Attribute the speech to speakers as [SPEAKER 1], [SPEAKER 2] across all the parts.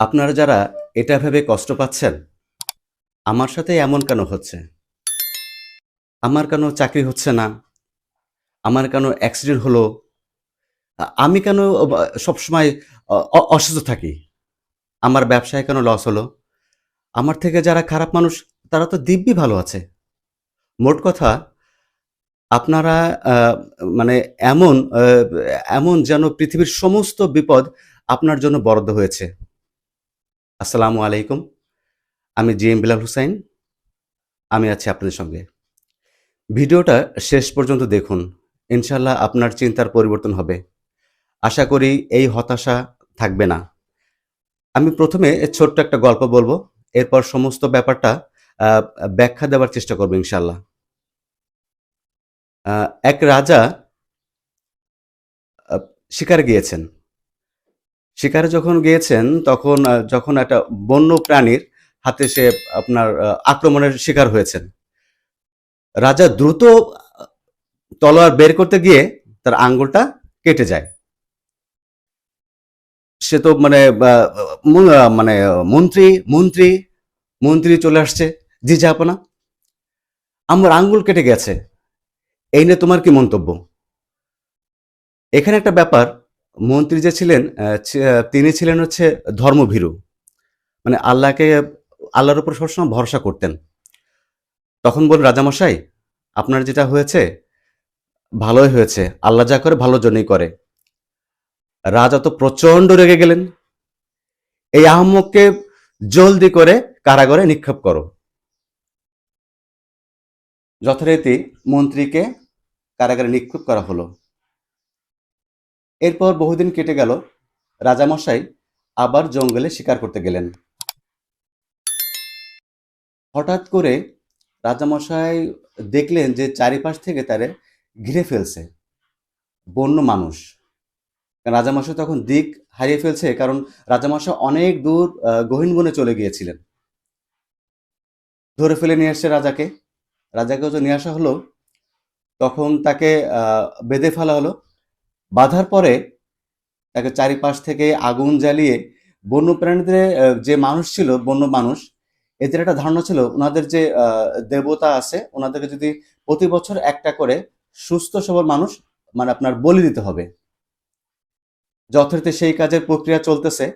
[SPEAKER 1] আপনারা যারা এটা ভেবে কষ্ট পাচ্ছেন, আমার সাথে এমন কেন হচ্ছে? আমার কেন চাকরি হচ্ছে না? আমার কেন অ্যাক্সিডেন্ট হলো? আমি কেন সবসময় অসুস্থ থাকি? আমার ব্যবসায় কেন লস হলো? আমার থেকে যারা খারাপ মানুষ, তারা তো দিব্যি ভালো আছে। মোট কথা, আপনারা মানে এমন এমন যেন পৃথিবীর সমস্ত বিপদ আপনার জন্য বরাদ্দ হয়েছে। আসসালামু আলাইকুম। আমি জি এম বিলাল হুসাইন। আমি আছি আপনাদের সঙ্গে। ভিডিওটা শেষ পর্যন্ত দেখুন। ইনশাল্লাহ আপনার চিন্তার পরিবর্তন হবে। আশা করি এই হতাশা থাকবে না। আমি প্রথমে ছোট্ট একটা গল্প বলব। এরপর সমস্ত ব্যাপারটা ব্যাখ্যা দেওয়ার চেষ্টা করব ইনশাল্লাহ এক রাজা শিকারে গিয়েছেন। শিকারে যখন গিয়েছেন, তখন যখন একটা বন্য প্রাণীর হাতে সে আপনার আক্রমণের শিকার হয়েছেন। রাজা দ্রুত তলোয়ার বের করতে গিয়ে তার আঙ্গুলটা কেটে যায়। সে তো মানে মানে মন্ত্রী মন্ত্রী মন্ত্রী চলে আসছে, জি জাহাপনা আমার আঙ্গুল কেটে গেছে, এই নিয়ে তোমার কি মন্তব্য? এখানে একটা ব্যাপার মন্ত্রী যে ছিলেন তিনি ছিলেন হচ্ছে ধর্মভীরু। মানে আল্লাহকে, আল্লাহর উপর সবসময় ভরসা করতেন। তখন বল রাজামশাই, আপনার যেটা হয়েছে, ভালোই হয়েছে। আল্লাহ যা করে ভালোর জন্যই করে। রাজা তো প্রচণ্ড রেগে গেলেন। এই আহম্মককে জলদি করে কারাগারে নিক্ষেপ করো। যথারীতি মন্ত্রীকে কারাগারে নিক্ষেপ করা হলো। এরপর বহুদিন কেটে গেল, রাজামশাই আবার জঙ্গলে শিকার করতে গেলেন। হঠাৎ করে রাজামশাই দেখলেন যে চারিপাশ থেকে তারে ঘিরে ফেলছে, বন্য মানুষ। রাজামশাই তখন দিক হারিয়ে ফেলছে, কারণ রাজামশাই অনেক দূর গহীন বনে চলে গিয়েছিলেন। ধরে ফেলে নিয়ে আসছে রাজাকে। রাজাকে যখন নিয়ে আসা হলো, তখন তাকে বেঁধে ফেলা হলো। বাঁধার পরে তাকে চারিপাশ থেকে আগুন জ্বালিয়ে বন্য প্রাণীদের যে মানুষ ছিল, বন্য মানুষ, এদের একটা ধারণা ছিল, ওনাদের যে দেবতা আছে, ওনাদেরকে যদি প্রতি বছর একটা করে সুস্থ সবল মানুষ মানে আপনার বলি দিতে হবে। যথারীতি সেই কাজের প্রক্রিয়া চলতেছে।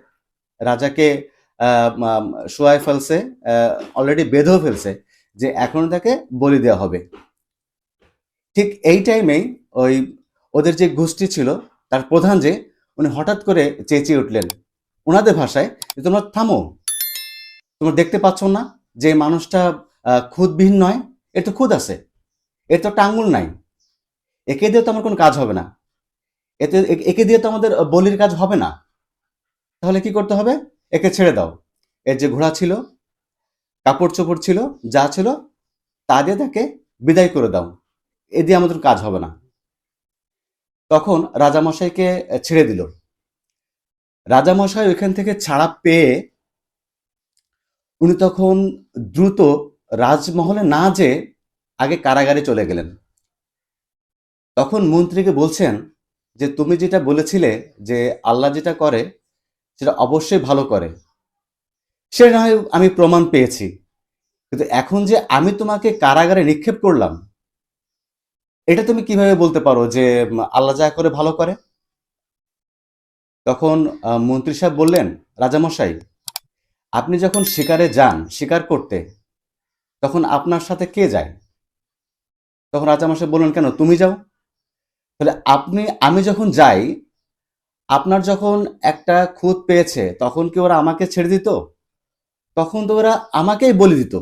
[SPEAKER 1] রাজাকে শোয়ায় ফেলছে অলরেডি বেঁধেও ফেলছে, যে এখন তাকে বলি দেওয়া হবে। ঠিক এই টাইমেই ওই ওদের যে গোষ্ঠী ছিল, তার প্রধান যে, উনি হঠাৎ করে চেঁচিয়ে উঠলেন। ওনাদের ভাষায় যে, তোমরা থামো। তোমরা দেখতে পাচ্ছ না যে, মানুষটা খুদবিহীন নয়, এর তো খুদ আছে। এর তো আঙুল নাই। একে দিয়ে তো আমার কোনো কাজ হবে না। এতে একে দিয়ে তো আমাদের বলির কাজ হবে না। তাহলে কি করতে হবে? একে ছেড়ে দাও। এর যে ঘোড়া ছিল কাপড় চোপড় ছিল, যা ছিল, তা দিয়ে তাকে বিদায় করে দাও। এ দিয়ে আমাদের কাজ হবে না। তখন রাজামশাইকে ছেড়ে দিল। রাজামশাই ওইখান থেকে ছাড়া পেয়ে উনি তখন দ্রুত রাজমহলে না যে আগে কারাগারে চলে গেলেন। তখন মন্ত্রীকে বলছেন যে, তুমি যেটা বলেছিলে যে আল্লাহ যেটা করে, সেটা অবশ্যই ভালো করে। সে না হয় আমি প্রমাণ পেয়েছি। কিন্তু এখন যে আমি তোমাকে কারাগারে নিক্ষেপ করলাম এটা তুমি কীভাবে বলতে পারো যে আল্লাহ যা করে ভালো করে? তখন মন্ত্রী সাহেব বললেন, রাজামশাই, আপনি যখন শিকারে যান, শিকার করতে, তখন আপনার সাথে কে যায়? তখন রাজামশাই বললেন, কেন, তুমি যাও? তাহলে আপনি, আমি যখন যাই, আপনার যখন একটা খুঁত পেয়েছে, তখন কি ওরা আমাকে ছেড়ে দিত? তখন তো ওরা আমাকেই বলে দিত।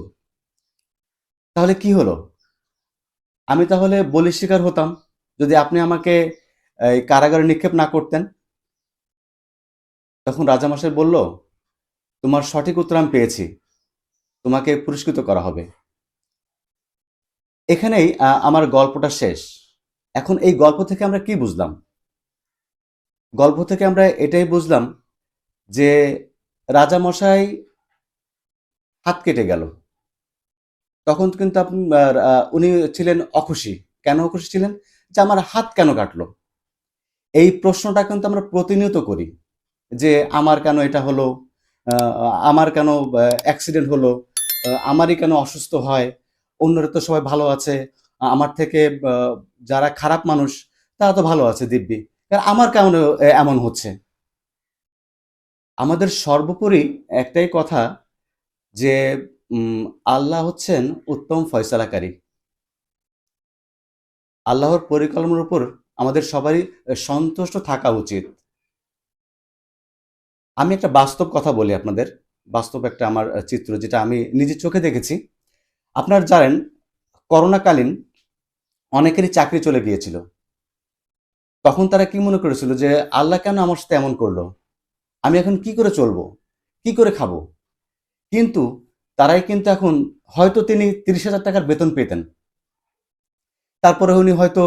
[SPEAKER 1] তাহলে কি হলো? আমি তাহলে বলির শিকার হতাম যদি আপনি আমাকে, এই কারাগারে নিক্ষেপ না করতেন। তখন রাজামশাই বলল, তোমার সঠিক উত্তর আমি পেয়েছি। তোমাকে পুরস্কৃত করা হবে। এখানেই আমার গল্পটা শেষ। এখন এই গল্প থেকে আমরা কি বুঝলাম? গল্প থেকে আমরা এটাই বুঝলাম যে রাজামশাই হাত কেটে গেল। তখন কিন্তু আপনি আহ, আহ, উনি ছিলেন অখুশি। কেন অখুশি ছিলেন? যে আমার হাত কেন কাটলো? এই প্রশ্নটা কিন্তু আমরা প্রতিনিয়ত করি। যে আমার কেন এটা হলো? আমার কেন অ্যাক্সিডেন্ট হলো? আমারই কেন অসুস্থ হয়? অন্যরা তো সবাই ভালো আছে। আমার থেকে যারা খারাপ মানুষ তারা তো ভালো আছে দিব্যি। আমার কেমন এমন হচ্ছে? আমাদের সর্বোপরি একটাই কথা যে আল্লাহ হচ্ছেন উত্তম ফয়সালাকারী। আল্লাহর পরিকল্পনার উপর আমাদের সবারই সন্তুষ্ট থাকা উচিত। আমি একটা বাস্তব কথা বলি আপনাদের। বাস্তব একটা আমার চিত্র যেটা আমি নিজের চোখে দেখেছি। আপনার জানেন, করোনাকালীন অনেকেরই চাকরি চলে গিয়েছিল। তখন তারা কি মনে করেছিল যে, আল্লাহ কেন আমার সাথে এমন করল? আমি এখন কি করে চলবো? কি করে খাব? কিন্তু তারাই কিন্তু এখন হয়তো তিনি তিরিশ হাজার টাকার বেতন পেতেন। তারপরে উনি হয়তো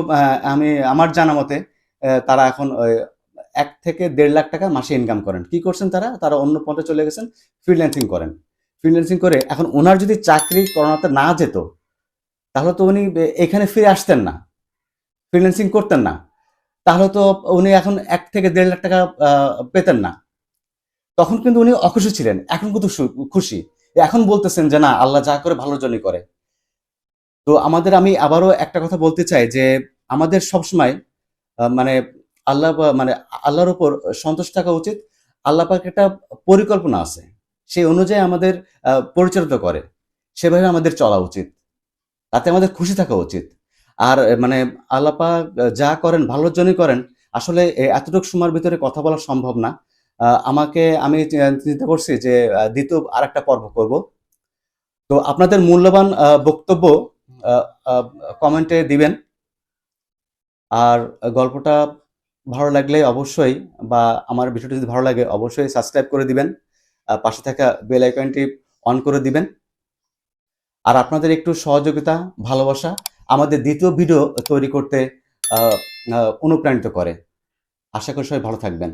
[SPEAKER 1] আমি, আমার জানা মতে তারা এখন এক থেকে দেড় লাখ টাকা মাসে ইনকাম করেন। কি করছেন তারা? তারা অন্য পথে চলে গেছেন ফ্রিল্যান্সিং করেন। ফ্রিল্যান্সিং করে এখন ওনার যদি চাকরি করোনাতে না যেত, তাহলে তো উনি এখানে ফিরে আসতেন না। ফ্রিল্যান্সিং করতেন না। তাহলে তো উনি এখন এক থেকে দেড় লাখ টাকা পেতেন না। তখন কিন্তু উনি অখুশি ছিলেন। এখন কিন্তু খুশি। এখন বলতেছেন যে না, আল্লাহ যা করে ভালোর জন্যই করে। তো আমাদের আমি আবারও একটা কথা বলতে চাই যে, আমাদের সবসময় মানে আল্লাহ মানে আল্লাহর উপর সন্তুষ্ট থাকা উচিত। আল্লাহ পাক একটা পরিকল্পনা আছে। সেই অনুযায়ী আমাদের পরিচালিত করে। সেভাবে আমাদের চলা উচিত। তাতে আমাদের খুশি থাকা উচিত। আর মানে আল্লাহ পাক যা করেন ভালোর জন্যই করেন, আসলে এতটুকু সময়ের ভিতরে কথা বলা সম্ভব না। আমাকে আমি চিন্তা করছি যে দ্বিতীয় আর একটা পর্ব করব। তো আপনাদের মূল্যবান বক্তব্য কমেন্টে দিবেন। আর গল্পটা ভালো লাগলে অবশ্যই বা আমার ভিডিওটি যদি ভালো লাগে, অবশ্যই সাবস্ক্রাইব করে দিবেন। পাশে থাকা বেল আইকনটি অন করে দিবেন। আর আপনাদের একটু সহযোগিতা, ভালোবাসা আমাদের দ্বিতীয় ভিডিও তৈরি করতে অনুপ্রাণিত করে। আশা করি সবাই ভালো থাকবেন।